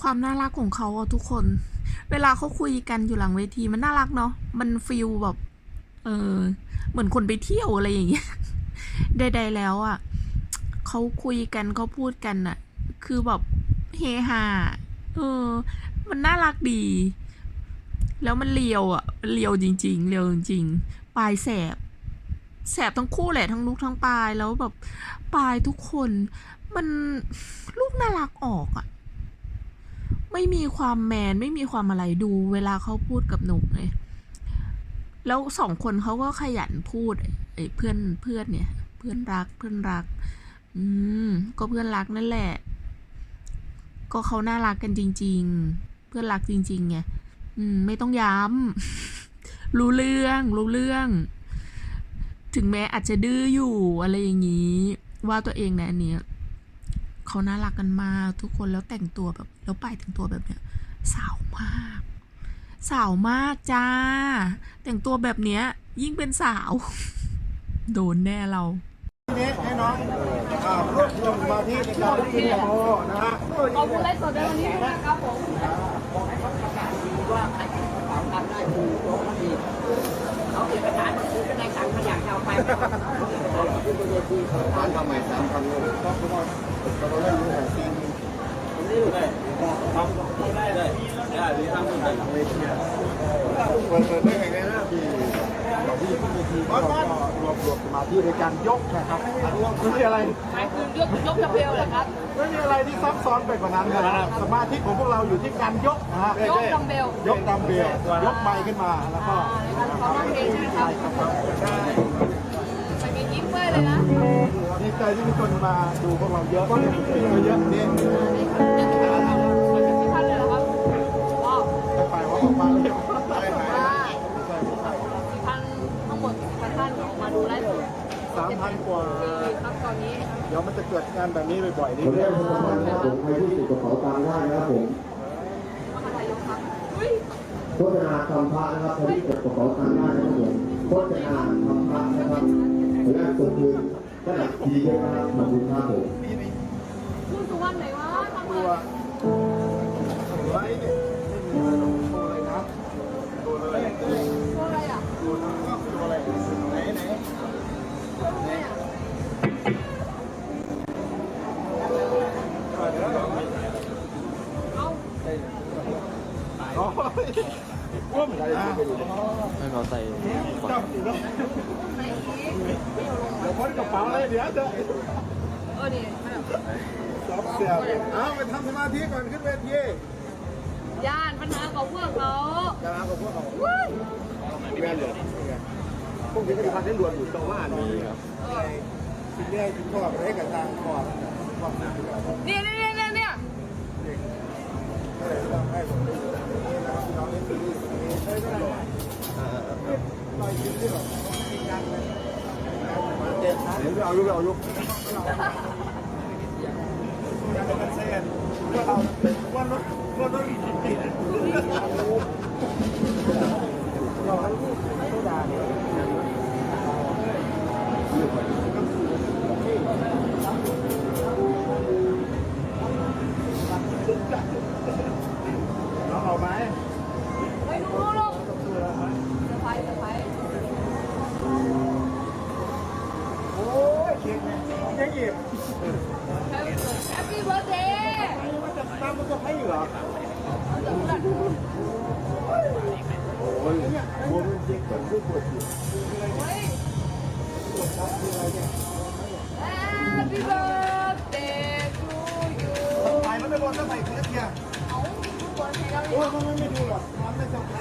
ความน่ารักของเขาอะทุกคน เวลาเขาคุยกันอยู่หลังเวทีมันน่ารักเนาะมันฟิลแบบ เออ เหมือนคนไปเที่ยวอะไรอย่างเงี้ยใดๆแล้วอะเขาคุยกันเขาพูดกันอะคือแบบเฮฮาเออ มันน่ารักดี แล้วมันเลียวอะมันเลียวจริง ๆเลียวจริงๆปลายแสบแสบทั้งคู่แหละทั้งลูกทั้งปลายแล้วแบบปลายทุกคน มันลูกน่ารักออกอะ ไม่มีความแมนไม่มีความอะไรดูเวลาเขาพูดกับหนุกเลยแล้วสองคนเขาก็ขยันพูดไอ้เพื่อนเพื่อนเนี่ย เพื่อนรักเพื่อนรัก อืมก็เพื่อนรักนั่นแหละ ก็เขาน่ารักกันจริง ๆ เพื่อนรักจริงๆไงอืม ไม่ต้องย้ำรู้เรื่องรู้เรื่อง ถึงแม้อาจจะดื้ออยู่อะไรอย่างนี้ ว่าตัวเองนะอันเนี้ย เขาน่ารักกันมากทุกคนแล้วแต่งตัวแบบแล้วไปแต่งตัวแบบเนี้ยสาวมาก สาวมากจ้า แต่งตัวแบบเนี้ย ยิ่งเป็นสาว โดนแน่เราทีนี้ให้น้องรวบรวมมาที่ในการที่โมนะฮะขอบคุณไลฟ์สดในวันนี้นะครับผม เปิดเปิดได้ไงนะพี่พี่มีทีก็รวบรวมสมาธิในการยกนะครับไม่มีอะไรหมายถึงยกยกกระเบลเหรอครับไม่มีอะไรที่ซับซ้อนไปกว่านั้นนะครับสมาธิของพวกเราอยู่ที่การยกนะฮะยกดัมเบลยกดัมเบลยกไมค์ขึ้นมาแล้วก็เขาร้องเพลงใช่ไหมครับไปมียิ้มเว้ยเลยนะดี ใจที่มีคนมาดูพวกเราเยอะเยอะนี่นี่ครับนี่ครับมาจากที่ท่านเลยเหรอครับว้าวจะไปว่าออกมาเร็วได้ไหมได้สี่พันทั้งหมดสี่พันท่านออกมาดูไลฟ์สดสามพันกว่าที่ครับตอนนี้เดี๋ยวมันจะเกิดงานแบบนี้บ่อยๆนี่ผมเรียกคุณประมาณนะครับผมใครที่ติดกระเป๋าตังค์ได้นะครับผมมหาไทยยกครับอุ้ยโฆษณาคำพระนะครับใครที่กดกระเป๋าตังค์ได้นะครับผมโฆษณาคำพระนะครับและส่งคืนระดับดีด้วยนะครับขอบคุณครับผมคุณสุวรรณไหนวะทำตัไมวไว้เนี่ยไม่มีโชว์เลยนะโชว์เลยตัวอะไรอะโชว์ก็คืออะไรไหนไหนเนี่ยอ๋อร่วมใจไปดู ให้เขาใส่จับอนเดี๋ยวพ้นกระเป๋าเลยเดี๋ยวจะเออนี่แบบสอบเสียบเอาไปทำสมาธิก่อนขึ้นเวทีย่านปัญหาของพวกเขาจะมากับพวกเราว้ายแม่นเลือพวกนี้ก็จะพันได้รวนอยู่ตรงว่ามีครับสิ่งนี้ที่ชอบให้กับทางขอบขอบหนักนี่นี่ เดี๋ยวเอายุกเอายุกว่าราว่ารถว่ารถติดเราให้ผู้ด่าเนี่ย ยังหยิบแฮปปี้เบิร์ดเดย์มันจะตามมันจะให้เหรอเอาจากเพื่อนโอ้ยเนี่ยบัวมันจริงเกิดขึ้นปวดอยู่เฮ้ยแฮปปี้เบิร์ดเดย์ทูยูไปมันไม่บอลก็ใส่เครื่องเนี่ย โอ้ยมันไม่ดูหรอกมันไม่จำใคร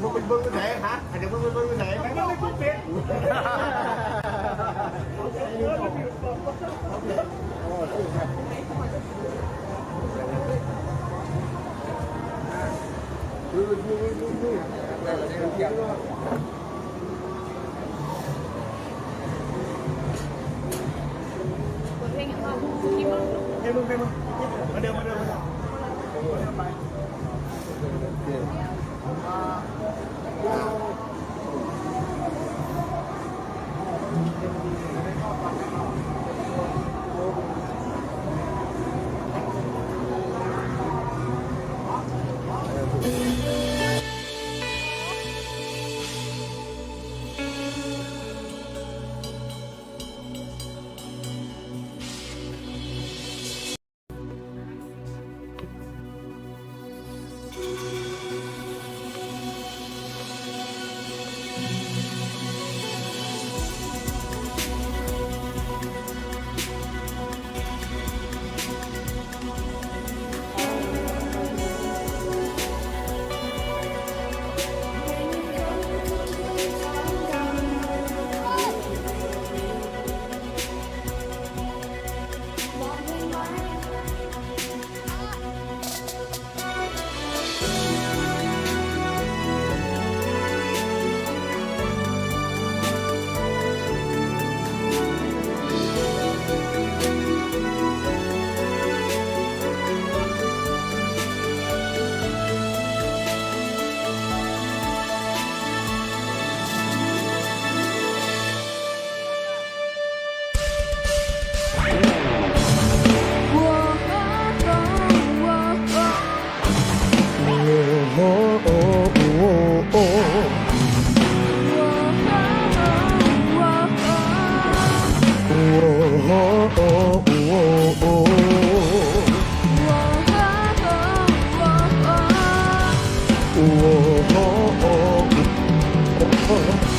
มึงเป็นเบิ้งไหนฮะเดี๋ยวมึงเป็นเบิ้งไหนไม่ไม่ไม่เป็นดูดูดูเให้มึงให้มึงมาเดิมมาเดิมมาเดิม โอ้โอ้โอ้โอ้โอ้